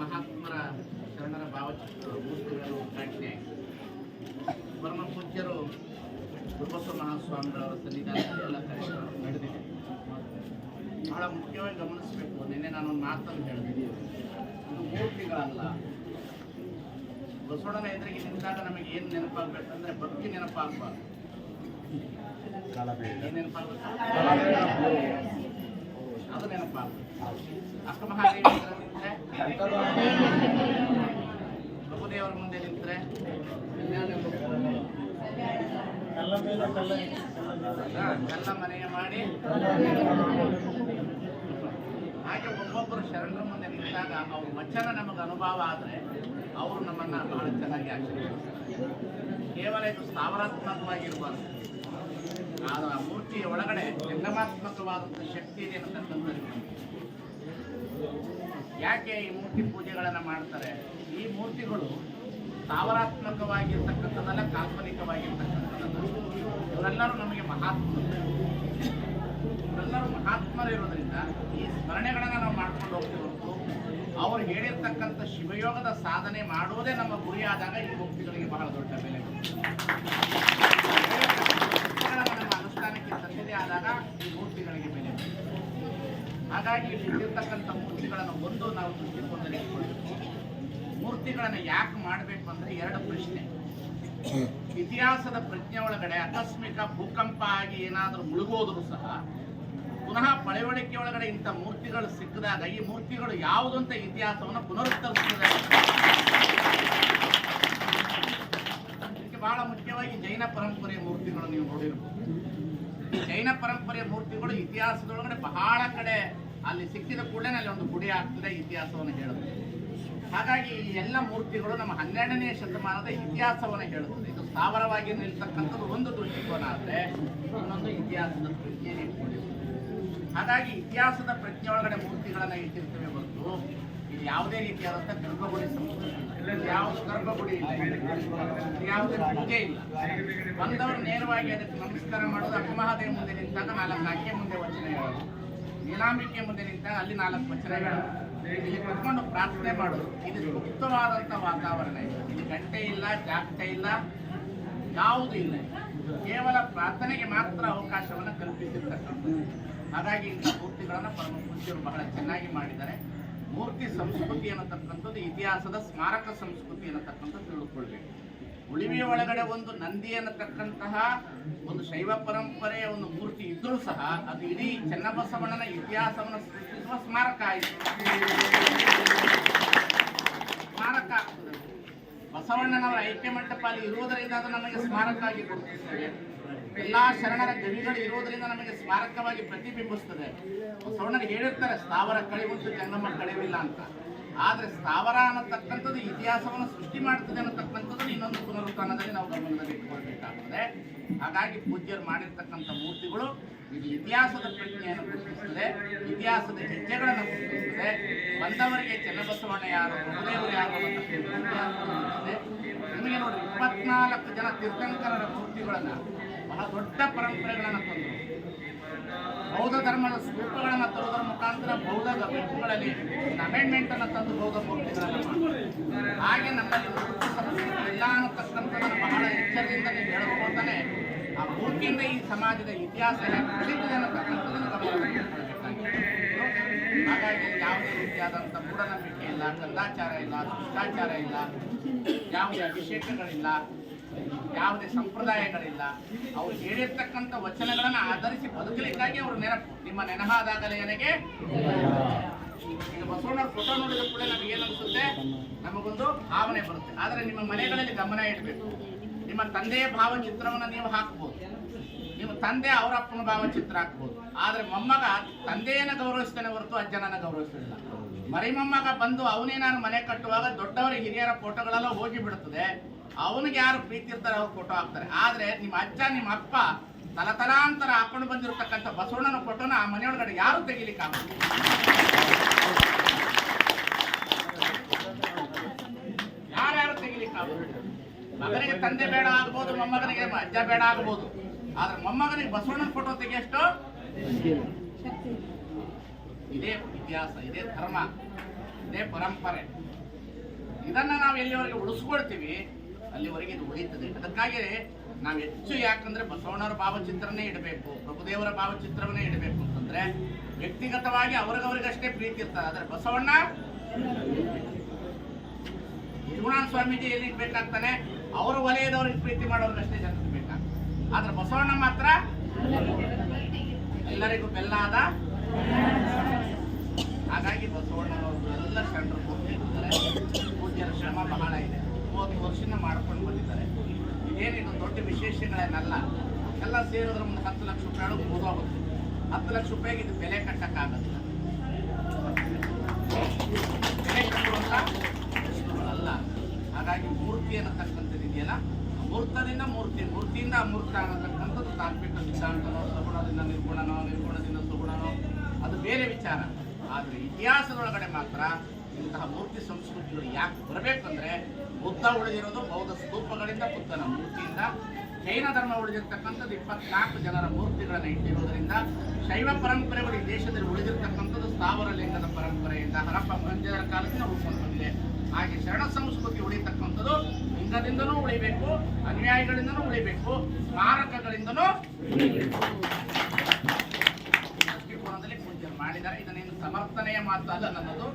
ಮಹಾತ್ಮರ ಶರಣರ ಭಾವಚಿತ್ರ ಮೂರ್ತಿಗಳು ಉದ್ಘಾಟನೆ ಪರಮ ಪೂಜ್ಯರು ಬಸವ ಮಹಾಸ್ವಾಮಿಗಳವರ ಸನ್ನಿಧಾನದಲ್ಲಿ ಎಲ್ಲ ಕಾರ್ಯಕ್ರಮ ನಡೆದಿದೆ. ಬಹಳ ಮುಖ್ಯವಾಗಿ ಗಮನಿಸಬೇಕು. ನಿನ್ನೆ ನಾನು ಒಂದು ಮಾತನ್ನು ಹೇಳಿದ್ದೀನಿ ಇದು ಮೂರ್ತಿಗಳಲ್ಲ. ಬಸವಣ್ಣನ ಎದುರಿಗೆ ನಿಂತಾಗ ನಮಗೆ ಏನು ನೆನಪಾಗಬೇಕಂದ್ರೆ ಭಕ್ತಿ ನೆನಪಾಗಬಾರ್ದು. ಏನ್ ನೆನಪಾಗಬೇಕು? ಅಕ್ಕ ಮಹಾದೇವಿ ಪ್ರಭುದೇವರ ಮುಂದೆ ನಿಂತ್ರೆ ಕಲ್ಲ ಮನೆಯ ಮಾಡಿ ಹಾಗೆ ಒಬ್ಬೊಬ್ಬರು ಶರಣರ ಮುಂದೆ ನಿಂತಾಗ ಅವ್ರ ವಚನ ನಮಗೆ ಅನುಭವ ಆದರೆ ಅವರು ನಮ್ಮನ್ನ ಬಹಳ ಚೆನ್ನಾಗಿ ಆಶೀರ್ವದಿಸ್ತಾರೆ. ಕೇವಲ ಇದು ಸ್ಥಾವರಾತ್ಮಕವಾಗಿರಬಾರ್ದು ಮೂರ್ತಿಯ ಒಳಗಡೆ ಜಂಗಮಾತ್ಮಕವಾದಂಥ ಶಕ್ತಿ ಇದೆ ಯಾಕೆ ಈ ಮೂರ್ತಿ ಪೂಜೆಗಳನ್ನು ಮಾಡ್ತಾರೆ? ಈ ಮೂರ್ತಿಗಳು ಸ್ಥಾವರಾತ್ಮಕವಾಗಿರ್ತಕ್ಕಂಥದ್ದಲ್ಲ ಕಾಲ್ಪನಿಕವಾಗಿರ್ತಕ್ಕಂಥದ್ದಲ್ಲ. ಇವರೆಲ್ಲರೂ ನಮಗೆ ಮಹಾತ್ಮರು. ಇವರೆಲ್ಲರೂ ಮಹಾತ್ಮರಿರೋದ್ರಿಂದ ಈ ಸ್ಮರಣೆಗಳನ್ನು ನಾವು ಮಾಡ್ಕೊಂಡು ಹೋಗ್ತಿರೋದು ಅವರು ಹೇಳಿರ್ತಕ್ಕಂಥ ಶಿವಯೋಗದ ಸಾಧನೆ ಮಾಡುವುದೇ ನಮ್ಮ ಗುರಿಯಾದಾಗ ಈ ಮೂರ್ತಿಗಳಿಗೆ ಬಹಳ ದೊಡ್ಡ ಬೆಲೆ ಹೇಳಿರ್ತಕ್ಕಂಥ ನಮ್ಮ ಅನುಷ್ಠಾನಕ್ಕೆ ತಂದಿದೆ ಆದಾಗ ಈ ಮೂರ್ತಿಗಳಿಗೆ ಬೆಲೆ ಹಾಗಾಗಿ ಇಲ್ಲಿರ್ತಕ್ಕಂಥ ಮೂರ್ತಿಗಳನ್ನು ಒಂದು ನಾವು ದೃಷ್ಟಿಕೋನದಲ್ಲಿ ಇಟ್ಕೊಳ್ಬೇಕು ಮೂರ್ತಿಗಳನ್ನು ಯಾಕೆ ಮಾಡಬೇಕು ಅಂದರೆ ಎರಡು ಪ್ರಶ್ನೆ. ಇತಿಹಾಸದ ಪ್ರಜ್ಞೆ ಒಳಗಡೆ ಆಕಸ್ಮಿಕ ಭೂಕಂಪ ಆಗಿ ಏನಾದರೂ ಮುಳುಗೋದ್ರು ಸಹ ಪುನಃ ಪಳೆವಳಿಕೆ ಒಳಗಡೆ ಇಂಥ ಮೂರ್ತಿಗಳು ಸಿಕ್ಕಿದಾಗ ಈ ಮೂರ್ತಿಗಳು ಯಾವುದು ಅಂತ ಇತಿಹಾಸವನ್ನು ಪುನರುತ್ತರಿಸ್ತದೆ ಇದಕ್ಕೆ ಬಹಳ ಮುಖ್ಯವಾಗಿ ಜೈನ ಪರಂಪರೆಯ ಮೂರ್ತಿಗಳು ನೀವು ನೋಡಿರ್ಬೋದು. ಜೈನ ಪರಂಪರೆಯ ಮೂರ್ತಿಗಳು ಇತಿಹಾಸದೊಳಗಡೆ ಬಹಳ ಕಡೆ ಅಲ್ಲಿ ಸಿಕ್ಕಿದ ಕೂಡಲೇ ಅಲ್ಲಿ ಒಂದು ಗುಡಿ ಆಗ್ತದೆ ಇತಿಹಾಸವನ್ನು ಹೇಳುತ್ತದೆ ಹಾಗಾಗಿ ಈ ಎಲ್ಲ ಮೂರ್ತಿಗಳು ನಮ್ಮ ಹನ್ನೆರಡನೇ ಶತಮಾನದ ಇತಿಹಾಸವನ್ನು ಹೇಳುತ್ತದೆ. ಇದು ಸ್ಥಾವರವಾಗಿ ನಿಲ್ತಕ್ಕಂಥದ್ದು ಒಂದು ದೃಷ್ಟಿಕೋನ ಆದರೆ ಇನ್ನೊಂದು ಇತಿಹಾಸದ ಪ್ರಜ್ಞೆಯನ್ನು ಇಟ್ಕೊಂಡಿದೆ ಹಾಗಾಗಿ ಇತಿಹಾಸದ ಪ್ರಜ್ಞೆ ಒಳಗಡೆ ಮೂರ್ತಿಗಳನ್ನು ಇಟ್ಟಿರ್ತೇವೆ ಹೊರತು ಇದು ಯಾವುದೇ ರೀತಿಯಾದಂಥ ಗರ್ಭಗುಡಿ ಸಂಸ್ಕೃತಿ ಇಲ್ಲ. ಇಲ್ಲಿ ಯಾವುದು ಗರ್ಭಗುಡಿ ಇಲ್ಲ. ಇಲ್ಲಿ ಯಾವುದೇ ಪೂಜೆ ಇಲ್ಲ. ಬಂದವರು ನೇರವಾಗಿ ಅದಕ್ಕೆ ನಮಸ್ಕಾರ ಮಾಡೋದು ಅಕ್ಕಮಹಾದೇವಿ ಮುಂದೆ ನಿಂತಾಗ ನಾಲ್ಕು ಮುಂದೆ ವಚನ ಹೇಳೋದು. ನೀಲಾಂಬಿಕೆ ಮುಂದೆ ನಿಂತ ಅಲ್ಲಿ ನಾಲ್ಕು ವಚನಗಳು. ಇಲ್ಲಿ ಕುತ್ಕೊಂಡು ಪ್ರಾರ್ಥನೆ ಮಾಡೋದು. ಇದು ಸೂಕ್ತವಾದಂಥ ವಾತಾವರಣ ಇದೆ. ಇಲ್ಲಿ ಗಂಟೆ ಇಲ್ಲ ಜಾಗಟೆ ಇಲ್ಲ, ಯಾವುದು ಇಲ್ಲ. ಕೇವಲ ಪ್ರಾರ್ಥನೆಗೆ ಮಾತ್ರ ಅವಕಾಶವನ್ನು ಕಲ್ಪಿಸಿರ್ತಕ್ಕಂಥದ್ದು. ಹಾಗಾಗಿ ಇಂಥ ಮೂರ್ತಿಗಳನ್ನು ಪರಮ ಪೂಜ್ಯರು ಬಹಳ ಚೆನ್ನಾಗಿ ಮಾಡಿದ್ದಾರೆ. ಮೂರ್ತಿ ಸಂಸ್ಕೃತಿ ಅನ್ನತಕ್ಕಂಥದ್ದು ಇತಿಹಾಸದ ಸ್ಮಾರಕ ಸಂಸ್ಕೃತಿ ಅನ್ನತಕ್ಕಂಥದ್ದು ತಿಳ್ಕೊಳ್ಬೇಕು. ಉಳಿವಿಯ ಒಳಗಡೆ ಒಂದು ನಂದಿ ಅನ್ನತಕ್ಕಂತಹ ಒಂದು ಶೈವ ಪರಂಪರೆಯ ಒಂದು ಮೂರ್ತಿ ಇದ್ರೂ ಸಹ ಅದು ಇಡೀ ಚನ್ನಬಸವಣ್ಣನ ಇತಿಹಾಸವನ್ನು ಸೃಷ್ಟಿಸುವ ಸ್ಮಾರಕ ಆಯಿತು. ಸ್ಮಾರಕ. ಬಸವಣ್ಣನವರ ಅಲ್ಲಿ ಇರುವುದರಿಂದ ಅದು ನಮಗೆ ಸ್ಮಾರಕ ಆಗಿ ಗುರುತಿಸ್ತದೆ ಎಲ್ಲಾ ಶರಣರ ಗವಿಗಳು ಇರುವುದರಿಂದ ನಮಗೆ ಸ್ಮಾರಕವಾಗಿ ಪ್ರತಿಬಿಂಬಿಸ್ತದೆ ಬಸವಣ್ಣರು ಹೇಳಿರ್ತಾರೆ, ಸ್ಥಾವರ ಕಳಿವುಂಟು ಜಂಗಮ ಕಳೆವಿಲ್ಲ ಅಂತ. ಆದ್ರೆ ಸ್ಥಾವರ ಅನ್ನತಕ್ಕಂಥದ್ದು ಇತಿಹಾಸವನ್ನು ಸೃಷ್ಟಿ ಮಾಡ್ತದೆ ಅನ್ನತಕ್ಕಂಥದ್ದು ಇನ್ನೊಂದು ಪುನರುತ್ಥಾನದಲ್ಲಿ ನಾವು ಗಮನದಲ್ಲಿ ಇಟ್ಕೊಳ್ಬೇಕಾಗ್ತದೆ. ಹಾಗಾಗಿ ಪೂಜ್ಯರು ಮಾಡಿರ್ತಕ್ಕಂಥ ಮೂರ್ತಿಗಳು ಇದು ಇತಿಹಾಸದ ಪ್ರಜ್ಞೆಯನ್ನು ಗುರುತಿಸ್ತದೆ ಇತಿಹಾಸದ ಹೆಜ್ಜೆಗಳನ್ನು ಗುರುತಿಸ್ತದೆ ಬಂದವರಿಗೆ ಚನ್ನಬಸವಣ್ಣ ಯಾರು, ಗುರುದೇವರು ಯಾರು. ನಿಮಗೆ ನೋಡಿ ಇಪ್ಪತ್ನಾಲ್ಕು ಜನ ತೀರ್ಥಂಕರರ ಮೂರ್ತಿಗಳನ್ನು ಬಹಳ ದೊಡ್ಡ ಪರಂಪರೆಗಳನ್ನು ತಂದರು. ಬೌದ್ಧ ಧರ್ಮದ ಸ್ತೂಪಗಳನ್ನು ತರುವುದರ ಮುಖಾಂತರ ಬೌದ್ಧ ಗುಂಪುಗಳಲ್ಲಿ ಅಮೆಂಡ್ಮೆಂಟ್ ಅನ್ನು ತಂದು ಬೌದ್ಧ ಮೂರ್ತಿಗಳನ್ನು. ಹಾಗೆ ನಮ್ಮಲ್ಲಿ ಎಲ್ಲ ಇಲ್ಲ ಅನ್ನತಕ್ಕಂಥದ್ದನ್ನು ಬಹಳ ಎಚ್ಚರದಿಂದ ನೀವು ಹೇಳ್ಕೊಳ್ತಾನೆ ಆ ಮೂರ್ತಿಯಿಂದ ಈ ಸಮಾಜದ ಇತಿಹಾಸ ಬೆಳೀತದೆ ಅನ್ನತಕ್ಕಂಥದ್ದನ್ನು. ಹಾಗಾಗಿ ಯಾವುದೇ ರೀತಿಯಾದಂಥ ಮೂಢನಂಬಿಕೆ ಇಲ್ಲ ಕಂದಾಚಾರ ಇಲ್ಲ, ಶಿಷ್ಟಾಚಾರ ಇಲ್ಲ, ಯಾವುದೇ ಅಭಿಷೇಕಗಳಿಲ್ಲ ಯಾವುದೇ ಸಂಪ್ರದಾಯಗಳಿಲ್ಲ. ಅವ್ರು ಹೇಳಿರ್ತಕ್ಕಂಥ ವಚನಗಳನ್ನು ಆಧರಿಸಿ ಬದುಕಲಿಕ್ಕಾಗಿ ಅವರು ನೆನಪು. ನಿಮ್ಮ ನೆನಹಾದಾಗಲೇ ನನಗೆ ಈಗ ಬಸವಣ್ಣವ್ರ ಫೋಟೋ ನೋಡಿದ ಕೂಡ ನಮಗೆ ಏನು ಅನಿಸುತ್ತೆ? ನಮಗೊಂದು ಭಾವನೆ ಬರುತ್ತೆ. ಆದರೆ ನಿಮ್ಮ ಮನೆಗಳಲ್ಲಿ ಗಮನ ಇಡಬೇಕು. ನಿಮ್ಮ ತಂದೆಯ ಭಾವಚಿತ್ರವನ್ನು ನೀವು ಹಾಕ್ಬೋದು. ನಿಮ್ಮ ತಂದೆ ಅವರ ಅಪ್ಪನ ಭಾವಚಿತ್ರ ಹಾಕ್ಬೋದು. ಆದರೆ ಮೊಮ್ಮಗ ತಂದೆಯನ್ನ ಗೌರವಿಸ್ತಾನೆ ಹೊರತು ಅಜ್ಜನನ್ನ ಗೌರವಿಸಲಿಲ್ಲ. ಮರಿ ಬಂದು ಅವನೇ ನಾನು ಮನೆ ಕಟ್ಟುವಾಗ ದೊಡ್ಡವರ ಹಿರಿಯರ ಫೋಟೋಗಳೆಲ್ಲ ಹೋಗಿ ಬಿಡುತ್ತದೆ ಅವನಿಗೆ ಯಾರು ಪ್ರೀತಿ ಇರ್ತಾರೆ ಅವ್ರು ಫೋಟೋ ಹಾಕ್ತಾರೆ. ಆದ್ರೆ ನಿಮ್ಮ ಅಜ್ಜ, ನಿಮ್ಮ ಅಪ್ಪ ತಲತಲಾಂತರ ಹಾಕೊಂಡು ಬಂದಿರತಕ್ಕಂಥ ಬಸವಣ್ಣನ ಫೋಟೋನ ಆ ಮನೆಯೊಳಗಡೆ ಯಾರು ತೆಗಿಲಿಕ್ಕೆ ಯಾರ್ಯಾರು ತೆಗಿಲಿಕ್ಕೆ ಮಗನಿಗೆ ತಂದೆ ಬೇಡ ಆಗ್ಬೋದು, ಮೊಮ್ಮಗನಿಗೆ ಅಜ್ಜ ಬೇಡ ಆಗ್ಬೋದು. ಆದ್ರೆ ಮೊಮ್ಮಗನಿಗೆ ಬಸವಣ್ಣನ ಫೋಟೋ ತೆಗಿಯಷ್ಟು ಇದೇ ಇತಿಹಾಸ ಇದೇ ಧರ್ಮ, ಇದೇ ಪರಂಪರೆ. ಇದನ್ನ ನಾವು ಎಲ್ಲಿವರೆಗೆ ಉಳಿಸ್ಕೊಳ್ತೀವಿ? ಅಲ್ಲಿವರೆಗೆ ಇದು ಉಳಿಯುತ್ತದೆ ಅದಕ್ಕಾಗಿ ನಾವು ಹೆಚ್ಚು ಯಾಕಂದ್ರೆ ಬಸವಣ್ಣವರ ಭಾವಚಿತ್ರನೇ ಇಡಬೇಕು, ಪ್ರಭುದೇವರ ಭಾವಚಿತ್ರವನ್ನೇ ಇಡಬೇಕು ಅಂತಂದ್ರೆ ವ್ಯಕ್ತಿಗತವಾಗಿ ಅವ್ರಿಗವ್ರಿಗಷ್ಟೇ ಪ್ರೀತಿ ಇರ್ತದೆ. ಆದ್ರೆ ಬಸವಣ್ಣ ಶಿವನಾಥ ಸ್ವಾಮೀಜಿ ಎಲ್ಲಿ ಬೇಕಾಗ್ತಾನೆ ಅವರು ವಲಯದವ್ರಿಗೆ ಪ್ರೀತಿ ಮಾಡೋರ್ಗಷ್ಟೇ ಜನರಿಗೆ ಬೇಕಾಗ್ತದೆ ಆದ್ರೆ ಬಸವಣ್ಣ ಮಾತ್ರ ಎಲ್ಲರಿಗೂ ಬೆಲ್ಲ ಆದ ಹಾಗಾಗಿ ಬಸವಣ್ಣನವರು ಎಲ್ಲ ಶರಣರು ಕೂತಿರ್ತಾರೆ ಪೂಜ್ಯರ ಶ್ರಮ ಬಹಳ ಇದೆ ಮೂವತ್ತು ವರ್ಷದಿಂದ ಮಾಡ್ಕೊಂಡು ಬಂದಿದ್ದಾರೆ ಇದೇನಿದು ದೊಡ್ಡ ವಿಶೇಷಗಳೇನಲ್ಲ ಎಲ್ಲ ಸೇರಿದ್ರೆ ಒಂದು ಹತ್ತು ಲಕ್ಷ ರೂಪಾಯಿ ಮುಗಿದೋಗುತ್ತೆ ಹತ್ತು ಲಕ್ಷ ರೂಪಾಯಿಗೆ ಇದು ಬೆಲೆ ಕಟ್ಟಕ್ಕಾಗಲ್ಲ. ಬೆಲೆ ಕಟ್ಟುವಂತಲ್ಲ ಹಾಗಾಗಿ ಮೂರ್ತಿ ಅನ್ನತಕ್ಕಂಥದ್ದು ಇದೆಯಲ್ಲ? ಮೂರ್ತದಿಂದ ಮೂರ್ತಿ, ಮೂರ್ತಿಯಿಂದ ಅಮೂರ್ತ ಅನ್ನತಕ್ಕಂಥದ್ದು ತಾತ್ವಿಕ ಸಿದ್ಧಾಂತನೋ ಸಗುಣದಿಂದ ನಿರ್ಗುಣನೋ, ನಿರ್ಗುಣದಿಂದ ಸುಗುಣನೋ ಅದು ಬೇರೆ ವಿಚಾರ. ಆದರೆ ಇತಿಹಾಸದೊಳಗಡೆ ಮಾತ್ರ ಇಂತಹ ಮೂರ್ತಿ ಸಂಸ್ಕೃತಿಗಳು ಯಾಕೆ ಬರಬೇಕಂದ್ರೆ ಬುದ್ಧ ಉಳಿದಿರೋದು ಬೌದ್ಧ ಸ್ತೂಪಗಳಿಂದ ಬುದ್ಧನ ಮೂರ್ತಿಯಿಂದ ಜೈನ ಧರ್ಮ ಉಳಿದಿರ್ತಕ್ಕಂಥದ್ದು ಇಪ್ಪತ್ನಾಲ್ಕು ಜನರ ಮೂರ್ತಿಗಳನ್ನು ಇಟ್ಟಿರುವುದರಿಂದ ಶೈವ ಪರಂಪರೆಗಳು ಈ ದೇಶದಲ್ಲಿ ಉಳಿದಿರ್ತಕ್ಕಂಥದ್ದು ಸ್ಥಾವರ ಲಿಂಗದ ಪರಂಪರೆಯಿಂದ ಹರಪ್ಪ ಮಂಜರ ಕಾಲದಿಂದ ಉಳ್ಕೊಂಡು ಹಾಗೆ ಶರಣ ಸಂಸ್ಕೃತಿ ಉಳಿತಕ್ಕಂಥದ್ದು ಲಿಂಗದಿಂದನೂ ಉಳಿಬೇಕು, ಅನ್ಯಾಯಗಳಿಂದನೂ ಉಳಿಬೇಕು ಸ್ಮಾರಕಗಳಿಂದನೂ ದೃಷ್ಟಿಕೋನದಲ್ಲಿ ಪೂಜೆ ಮಾಡಿದ್ದಾರೆ. ಇದನ್ನೇನು ಸಮರ್ಥನೆಯ ಅಲ್ಲ ನನ್ನದು.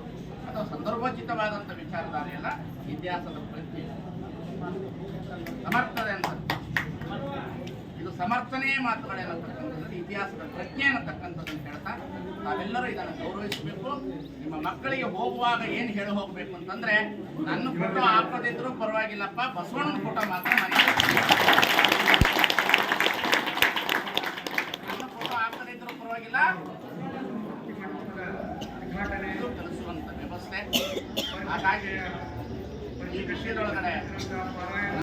ಅಥವಾ ಸಂದರ್ಭೋಚಿತವಾದಂಥ ವಿಚಾರಧಾರೆಯಲ್ಲ, ಇತಿಹಾಸದ ಪ್ರತಿ ಸಮರ್ಥನೆ ಅಂತ. ಇದು ಸಮರ್ಥನೆಯ ಮಾತುಗಳೇನತಕ್ಕಂಥದ್ದು ಇತಿಹಾಸದ ಪ್ರಜ್ಞೆ ಅನ್ನತಕ್ಕಂಥದ್ದನ್ನು ಹೇಳ್ತಾ ನಾವೆಲ್ಲರೂ ಇದನ್ನು ಗೌರವಿಸಬೇಕು. ನಿಮ್ಮ ಮಕ್ಕಳಿಗೆ ಹೋಗುವಾಗ ಏನು ಹೇಳಿ ಹೋಗಬೇಕು ಅಂತಂದ್ರೆ, ನನ್ನ ಫೋಟೋ ಹಾಕೋದಿದ್ರು ಪರವಾಗಿಲ್ಲಪ್ಪ, ಬಸವಣ್ಣನ ಫೋಟೋ ಮಾತ್ರ ಮನೆಗೆ